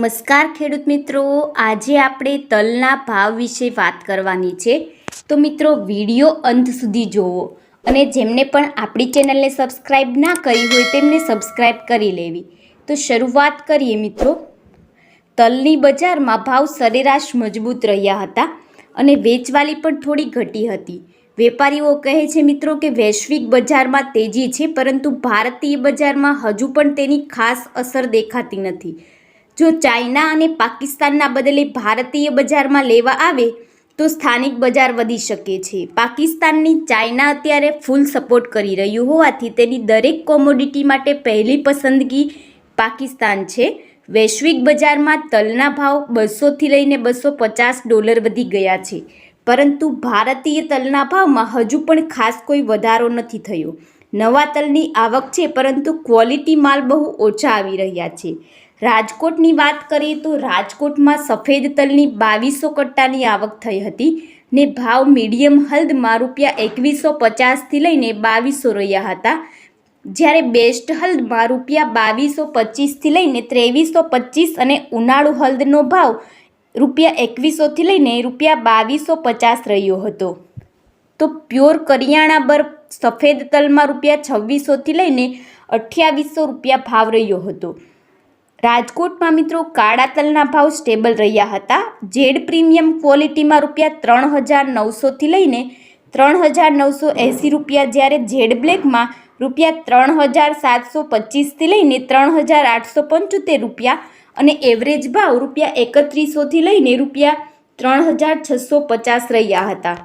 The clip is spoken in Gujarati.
નમસ્કાર ખેડૂત મિત્રો. આજે આપણે તલના ભાવ વિશે વાત કરવાની છે. તો મિત્રો, વીડિયો અંત સુધી જોવો અને જેમને પણ આપણી ચેનલને સબસ્ક્રાઈબ ના કરી હોય તેમને સબસ્ક્રાઈબ કરી લેવી. તો શરૂઆત કરીએ મિત્રો. તલની બજારમાં ભાવ સરેરાશ મજબૂત રહ્યા હતા અને વેચવાલી પણ થોડી ઘટી હતી. વેપારીઓ કહે છે મિત્રો કે વૈશ્વિક બજારમાં તેજી છે, પરંતુ ભારતીય બજારમાં હજુ પણ તેની ખાસ અસર દેખાતી નથી. જો ચાઇના અને પાકિસ્તાનના બદલે ભારતીય બજારમાં લેવા આવે, તો સ્થાનિક બજાર વધી શકે છે. પાકિસ્તાનની ચાઇના અત્યારે ફૂલ સપોર્ટ કરી રહ્યું હોવાથી તેની દરેક કોમોડિટી માટે પહેલી પસંદગી પાકિસ્તાન છે. વૈશ્વિક બજારમાં તલના ભાવ બસોથી લઈને બસો પચાસ ડોલર વધી ગયા છે. પરંતુ ભારતીય તલના ભાવમાં હજુ પણ ખાસ કોઈ વધારો નથી થયો. નવા તલની આવક છે, પરંતુ ક્વોલિટી માલ બહુ ઓછા આવી રહ્યા છે. રાજકોટની વાત કરીએ તો રાજકોટમાં સફેદ તલની બાવીસો કટ્ટાની આવક થઈ હતી ને ભાવ મીડિયમ હલ્દમાં રૂપિયા એકવીસો પચાસથી લઈને બાવીસો રહ્યા હતા. જ્યારે બેસ્ટ હલ્દમાં રૂપિયા બાવીસો પચીસથી લઈને ત્રેવીસો પચીસ અને ઉનાળુ હલ્દનો ભાવ રૂપિયા એકવીસોથી લઈને રૂપિયા બાવીસો પચાસ રહ્યો હતો. તો પ્યોર કરિયાણા બર સફેદ તલમાં રૂપિયા છવ્વીસોથી લઈને અઠ્યાવીસો રૂપિયા ભાવ રહ્યો હતો. રાજકોટમાં મિત્રો કાળા તલના ભાવ સ્ટેબલ રહ્યા હતા. જેડ પ્રીમિયમ ક્વોલિટીમાં રૂપિયા ત્રણ હજાર નવસોથી લઈને ત્રણ હજાર નવસો એંસી રૂપિયા જ્યારે જેડ બ્લેકમાં રૂપિયા ત્રણ હજાર સાતસો પચીસથી લઈને ત્રણ હજાર આઠસો પંચોતેર રૂપિયા અને એવરેજ ભાવ રૂપિયા એકત્રીસોથી લઈને રૂપિયા ત્રણ હજાર છસો પચાસ રહ્યા હતા.